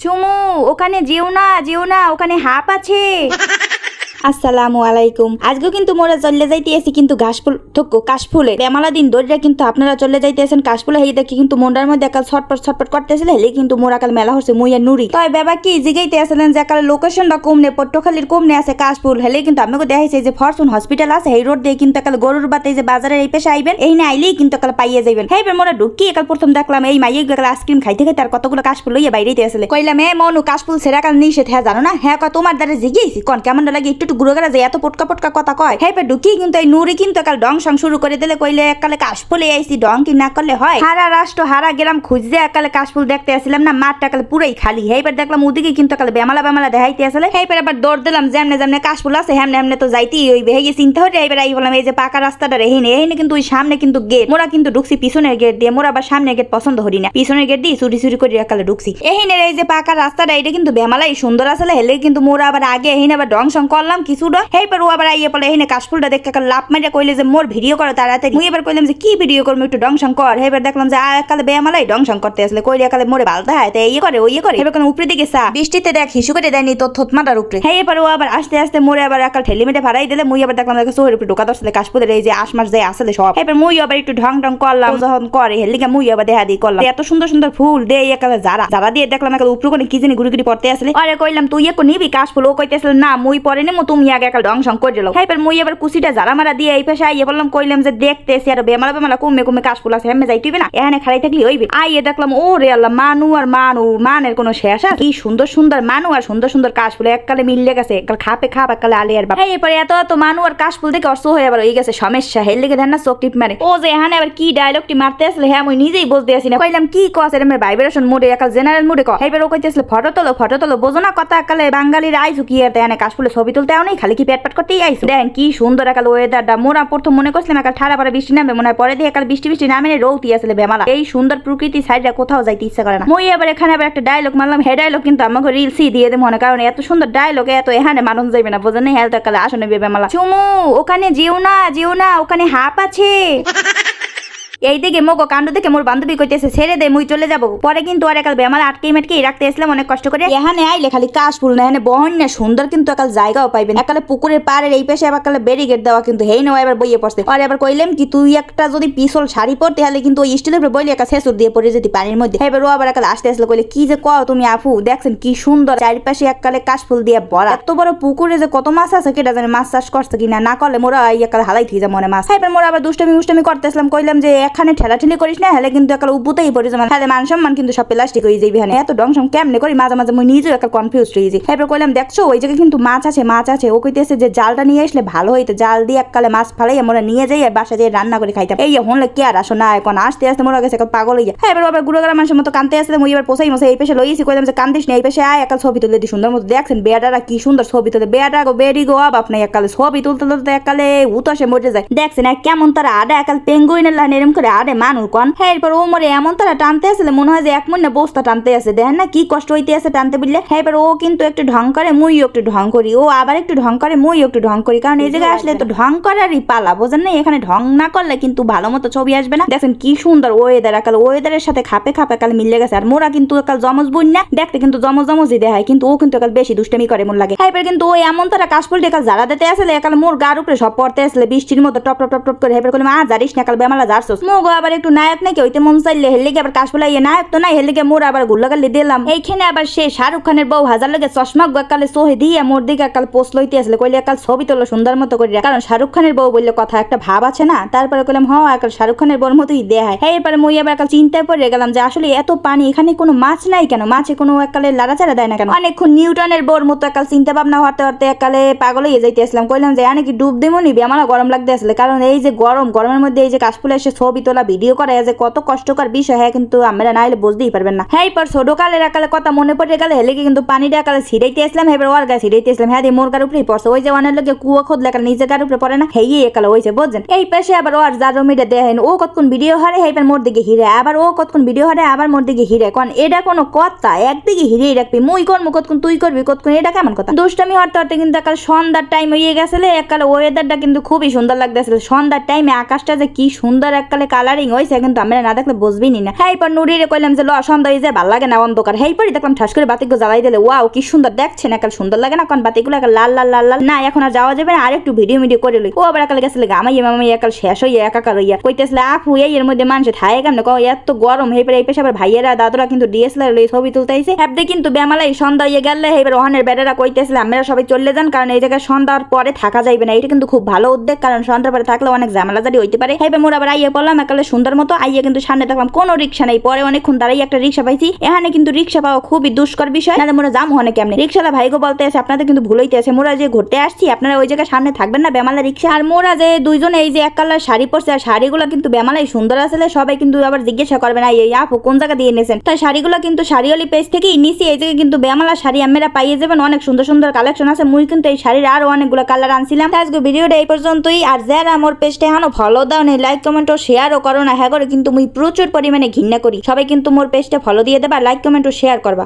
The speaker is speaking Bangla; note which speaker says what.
Speaker 1: চুমু ওখানে যেও না যেও না ওখানে হাপ আছে। আসসালামু আলাইকুম। আজকেও কিন্তু মোরা চলে যাইতেছি কিন্তু ঘাসফুল থক্কো, কাশফুলে। বেমালা দিন দরিয়া কিন্তু আপনারা চলে যাইতেছেন কাশফুলে। হেই দেখি কিন্তু মন্ডার মধ্যে একাল ছটপট ছটপট করতেছিল, হেলে কিন্তু মোরা কাল মেলা হচ্ছে মুইয়া নুরি তয় বাবা কি, জিগাইতে আসলেন যে কাল লোকেশনটা কমনে, পট্টখালির কমনে আছে কাশফুল। হেলে কিন্তু আপনাকে দেখাইছে যে ফরচুন হসপিটাল আছে এই রোড দিয়ে কিন্তু একাল গরুর বাতে যে বাজারের এই পেশে আইবেন, এই না আইলেই কিন্তু একাল পাইয়ে যাইবেন। হেই বে মোরা ঢুকি একাল প্রথম দেখলাম, এই মাইয়ে একাল আইসক্রিম খাইতে খাইতে আর কতগুলো কাশফুল লইয়া বাইরেতে আসলে কইলাম, এ মনু, কাশফুল সেরা কাল নিষেধ হ্যাঁ জানো না? হ্যাঁ তোমার দ্বারা জিগিয়েছি। কোন কেমন লাগে একটু ঘুরে গেলে যে এত পটকা পটকা কথা কয় হ্যাঁ পে ঢুকি কিন্তু এই নুরি কিন্তু একাল ডং সং শুরু করে দিলে কইলে একালে কাশফুলে আইছি, ডং কি না করলে হয়? হারা রাষ্ট্র হারা গ্রাম খুঁজতে একালে কাশফুল দেখতে আসছিলাম না, মাঠটা একালে পুরাই খালি। হেইবার দেখলাম ওদিকে কিন্তু একালে বেমালা বেমালা দেখাইতে আসলে। হেইবার আবার দৌড় দিলাম, যেমনে যেমনে কাশফুল আছে, হেমনে হেমনে তো যাইতেই ওই বেহে চিন্তা হতে এইবার আই বললাম, এই যে পাকা রাস্তাটা রেহিনে এহিনে কিন্তু ওই সামনে কিন্তু গেট মোরা কিন্তু ঢুকছি পিছনের গেট দিয়ে, মোরা আবার সামনের গেট পছন্দ করি না। পিছনের গেট দিয়ে চুরি চুরি করে একালে ঢুকছি। এহিনে এই যে পাকা রাস্তাটা এটা কিন্তু বেমালাই সুন্দর আসলে হেলে কিন্তু মোরা আবার আগে এহিনে আবার ডং সং করলাম। কিছু ড হেইবার ও আবার আইয়ে পড়ে এহিনে কাশফুলটা দেখে একালে লাভ মারিয়া কইলে যে মোর ভিডিও করো তাড়াতাড়ি। মুই এবার কইলাম যে, কি ভিডিও করব, একটু ডং সং কর হেবার দেখলাম যে একালে ডং সং করতে আসলে। কইলে একালে মোরে বালতা হয় তাই ইয়ে করে ওই ইয়ে করে। এবার কোনো উপরে দিকে সা, বৃষ্টিতে দেখ, হিসু করে দেয়নি তোর থতমাটার উপরে। হ্যাঁ এবার ও আবার আস্তে আস্তে মোরে আবার একাল ঠেলি মেটে ভাড়াই দিলে। মুই আবার দেখলাম দেখে সোহের উপরে ঢোকা দর্শলে কাশপুদের এই যে আশ মাস যায় আসলে সব। এবার মুই আবার একটু ঢং ঢং করলাম। যখন করে হেলিকা মুই আবার দেহা দিয়ে করলাম। এত সুন্দর সুন্দর ফুল দে একালে যারা। যারা দিয়ে দেখলাম একাল উপরে কোনে কি জানি ঘুরি ঘুরি পড়তে আসলে। আরে কইলাম, তুই একটু নিবি কাশ ফুল ও কইতে আসলে না, মুই পরে নেমো তুমি আগে একাল ঢং সং করে হ্যাঁ এবার মুই এবার কুচিটা যারা মারা দিয়ে এই পেশা আইয়ে বললাম কইলাম যে দেখতেছি, আর বেমালা বেমালা কমে কমে কাশ ফুল আছে, হেমে যাই তুইবে না? এখানে খাড়াই থাকলি হইবে। আইয়ে দেখলাম ও রে আল্লাহ, মানু আর মানু, মানের কোনো শেষ আছে কি? সুন্দর সুন্দর মানু আর সুন্দর সুন্দর কাশ ফুল এককালে মিললে গেছে, এককাল খাপে খাপ, এককালে আলে আর বাপ। এরপরে এত এত মানু আর কাশ ফুল দেখে অর্থ হয়ে আবার হয়ে গেছে, সমস্যা। হেল লেগে ধ্যান না, চোখ টিপ মারে। ও যে এখানে আবার কি ডায়লগটি মারতে আসলে হ্যাঁ আমি নিজেই বুঝতে আসি না কইলাম, কি কস এর ভাইব্রেশন মুডে একাল জেনারেল মুডে ক এইবার ও কইতেছিল ফটো তোলো ফটো তোলো, বোঝো না কথা একালে বাঙালির আইসু কি আর দেন কাশ ফুলে ছবি তুলতে নেই খালি কি পেট পাট করতেই আইসু দেন কি সুন্দর একাল ওয়েদারটা মোরা প্রথম মনে করছিলাম একাল ঠাড়া পাড়া, বৃষ্টি নামবে, মনে হয় পরে দিয়ে একাল বৃষ্টি বৃষ্টি নামে রৌতি আসলে বেমালা। এই সুন্দর প্রকৃতি সাইডটা কোথাও যাইতে ইচ্ছা করে না। মই আবার এখানে আবার একটা ডায়লগ মারলাম, হে ডায়লগ কিন্তু আমাকে রিলসই দিয়ে দেবো মনে কারণ এত সুন্দর ডায়লগ এত এখানে মানুষ যাইবে না, বোঝেন হেলথ একালে আসনে বেমালা। চুমু, ওখানে যেও না যেও না, ওখানে হাপ আছে। এই দিকে মোগো কাণ্ড দেখে মোর বান্ধবী কইতেছে, ছেড়ে দে, মুই চলে যাব। পরে কিন্তু আর একাল বেমাল আটকে মেটকেই রাখতে আসলাম অনেক কষ্ট করে এখানে আইলে খালি কাশ ফুল না, এখানে বহন না, সুন্দর কিন্তু একাল জায়গাও পাইবেন একালে পুকুরের পাড়ের এই পাশে আবার কালে ব্যারিকেড দেওয়া কিন্তু হেই নেওয়া এবার বইয়ে পড়ছে। আর এবার কইলাম কি, তুই একটা যদি পিছল শাড়ি পরতে, তাহলে কিন্তু ওই স্টিলের উপরে বইলে একটা শেষুর দিয়ে পড়ে যেতি পানির মধ্যে এবার ও আবার একাল আসতে আসলে কইলে, কি যে কও তুমি আফু দেখছেন কি সুন্দর চারিপাশে এককালে কাশ ফুল দিয়ে ভরা। এত বড় পুকুরে যে কত মাছ আছে, কেটা জানে মাছ চাষ করছে কিনা, না করলে মোরা এই হালাই থেকে যা মনে মাছ। এবার মোরা আবার দুষ্টমি মুষ্টমি করতেছিলাম কইলাম যে এখানে ঠেলাঠেলি করিস না, হলে কিন্তু একাল উপুতেই পড়ে যাবে। হলে মান সম্মান কিন্তু সব প্লাস্টিক হয়ে যাবি হ্যাঁ এত ডংসম কেমনে করি? মাঝে মাঝে মুই নিজেও একটা কনফিউজ হয়ে যাই। এবার কইলাম, দেখছ, ওই জায়গায় কিন্তু মাছ আছে মাছ আছে। ও কইতেছে যে জালটা নিয়ে আসলে ভালো হইতো। জাল দিয়ে এককালে মাছ ফালাই আমরা নিয়ে যাই আর বাসা যেয়ে রান্না করে খাইতাম। এই হলে কে আর আসো না, এখন আসতে আসতে মনে গেছে পাগল হইয়া। হ্যাঁ এবার আবার গুড়ো গেলাম মানুষের মতো কানতে আসলে মুই এবার পোসাই মশাই এই পেশে লইছি কইলাম যে কান্দিস না, এই পেশে আয়, একাল ছবি তুলে দি সুন্দর মতো। দেখছেন বেয়াটারা কি সুন্দর ছবি তুলে। বেয়াটা গো বেরি গো আপ আপনি একালে ছবি তুলতে তুলতে একালে উতসে মরে যায়। দেখছেন কেমন তারা আডে একাল পেঙ্গুইনের লাইন এরম করে আডে মানুষ কন। হ্যাঁ এরপর ও মরে এমন তারা টানতে আসলে মনে হয় যে এক মনে বস্তা টানতে আসে। দেখেন না কি কষ্ট হইতে আছে টানতে বুঝলে হ্যাঁ এবার ও কিন্তু একটু ঢং করে মুইও একটু ঢং করি। ও আবার একটু ঢং করে মুইও একটু ঢং করি। কারণ এই জায়গায় আসলে তো ঢং করারই পালা বোঝেন না? এখানে ঢং না করলে কিন্তু ভালো মতো ছবি আসবে না। দেখেন কি সুন্দর ওয়েদার একাল ওয়েদারের সাথে খাপে খাপে একাল মিলে গেছে। আর মোরা কিন্তু একাল জমজ বোন না দেখতে কিন্তু জমজ জমজই দেখায়। কিন্তু ও কিন্তু একাল বেশি দুষ্টামি করে মন লাগে। হ্যাঁ এবার কিন্তু ও এমন তারা কাশফুল একাল যারা দিতে আসলে একাল মোর গার উপরে সব পড়তে আসলে বৃষ্টির মতো টপ টপ টপ টপ করে। হেবার করলাম আ জারিস না একাল বেমালা যারছস মোগো আবার একটু নায়ক নাকি? হইতে মন চাইলে হেললে আবার কাশফুলা ইয়ে নায়ক তো নাই হেললে মোর আবার গুল্লাগালি দিলাম। এইখানে আবার সে শাহরুখ খানের বউ হাজার লগে চশমা একালে সোহে দিয়ে মোর দিকে একাল পোস্ট লইতে আসলে, কইলে একাল ছবি তোলো সুন্দর মতো করে কারণ শাহরুখ খানের বউ বললে কথা একটা ভাব আছে না? তারপরে কইলাম, হ একাল শাহরুখ খানের বউর মতোই দেখায় হ্যাঁ। এরপরে মুই আবার একাল চিন্তায় পড়ে গেলাম যে আসলে এত পানি এখানে কোনো মাছ নাই কেন? মাছে কোনো একালে লাড়াচাড়া দেয় না কেন? অনেকক্ষণ নিউটনের বউর মতো একাল চিন্তা ভাবনা হতে হতে একালে পাগল হয়ে যাইতে আসলাম। কইলাম যে আনে কি ডুব দেবো নিবি? আমার গরম লাগতে আসলে। কারণ এই যে গরম, গরমের মধ্যে এই যে কাশফুলে এসে ছবি তোলা ভিডিও করা যে কত কষ্টকর বিষয় হ্যাঁ কিন্তু আমরা নাইলে বুঝতেই পারবেন না। হ্যাঁ পর ছোট কালের একালে কথা মনে পড়ে গেলে হেলে কিন্তু পানিটা একালে ছিড়াইতে আসলাম, এবার ওর গায়ে ছিড়াইতে আসলাম। হ্যাঁ মোর গার উপরেই পড়ছে। ওই যে অনেক লোকে কুয়া খোদলে একালে নিজের গার উপরে পড়ে না, হেই একালে হয়েছে বুঝছেন? এই পাশে আবার ওর যার জমিটা দেখেন, ও কতক্ষণ ভিডিও হারে হেইবার মোর দিকে হিরে। আবার ও কতক্ষণ ভিডিও হারে, আবার মোর দিকে হিরে। কন, এটা কোনো কথা, একদিকে হিরেই রাখবি। মুই করব, কতক্ষণ তুই করবি, কতক্ষণ, এটা কেমন কথা? দুষ্টামি হরতে হরতে কিন্তু একাল সন্ধ্যার টাইম হয়ে গেছিলে একালে ওয়েদারটা কিন্তু খুবই সুন্দর লাগতেছিল সন্ধ্যার টাইমে আকাশটা যে কি সুন্দর এককালে কালারিং হয়েছে কিন্তু আমরা না দেখলে বুঝবিনি না। হ্যাঁ এরপর নুরিরে কইলাম যে, ল, সন্ধ্যা হয়ে যায় ভালো লাগে না অন্ধকার। হ্যাঁ পরে দেখলাম ঠাস করে বাতিগুলো জ্বালাই দিলে, ওয়াও, কি সুন্দর দেখছেন একাল সুন্দর লাগে না, কারণ বাতিগুলো একাল লাল লাল লাল লাল। না, এখন আর যাওয়া যাবে না, আর একটু ভিডিও মিডিও করে লই। ও আবার একাল গেছিল গামাই মামাই একাল শেষ হইয়া, একাকার হইয়া। কইতেছিল আপু, এই এর মধ্যে মানুষ থায় কেমন কও, এত গরম। হেপরে এই পেশাবার ভাইয়েরা, দাদুরা কিন্তু ডিএসএলআর লই ছবি তুলতেছে হ্যাপদে কিন্তু বেমালাই সন্ধ্যা হয়ে গেলে এবার ওহানের বেড়ারা কইতেছিল আমরা সবাই চলে যান, কারণ এই জায়গায় সন্ধ্যার পরে থাকা যাইবে না। এটা কিন্তু খুব ভালো উদ্যোগ, কারণ সন্ধ্যার পরে থাকলে অনেক ঝামেলা জারি হইতে পারে। হেবে মোর আবার আইয়ে পড়লাম একালে সুন্দর মতো আইয়া কিন্তু সামনে দেখলাম, কোনো রিক্সা নেই। পরে অনেকক্ষণ দাঁড়াই একটা রিক্সা পাইছি। এখানে কিন্তু রিক্সা পাওয়া খুবই দুষ্কর বিষয়। না মোরা যাম হনে কেমনে? রিক্সালা ভাইগো বলতে আছে আপনাদের কিন্তু ভুল হইতে আছে মোরা যে ঘুরতে আসছি, আপনারা ওই জায়গায় সামনে থাকবেন না, বেমালা রিক্সা। আর মোরা যে দুইজন এই যে এক কালার শাড়ি পরছে, আর শাড়িগুলো কিন্তু বেমালাই সুন্দর আসলে সবাই কিন্তু আবার জিজ্ঞাসা করবে না, এই আপু কোন জায়গা দিয়ে এনেছেন? তাই শাড়িগুলো কিন্তু শাড়িওয়ালি পেজ থেকেই নিছি। এই জায়গায় কিন্তু বেমালা শাড়ি আমরা পাইয়ে যাবেন। অনেক সুন্দর সুন্দর কালেকশন আছে। মুই কিন্তু এই শাড়ির আরও অনেকগুলো কালার আনছিলাম। আজকে ভিডিওটা এই পর্যন্তই। আর যারা আমার পেজটা এখনও ফলো দাও নেই লাইক কমেন্ট ও শেয়ারও করো না হ্যাঁ করো কিন্তু মুই প্রচুর পরিমাণে ঘৃণা করি। সবাই কিন্তু মোর পেজটা ফলো দিয়ে দেবা লাইক কমেন্ট ও শেয়ার করবা।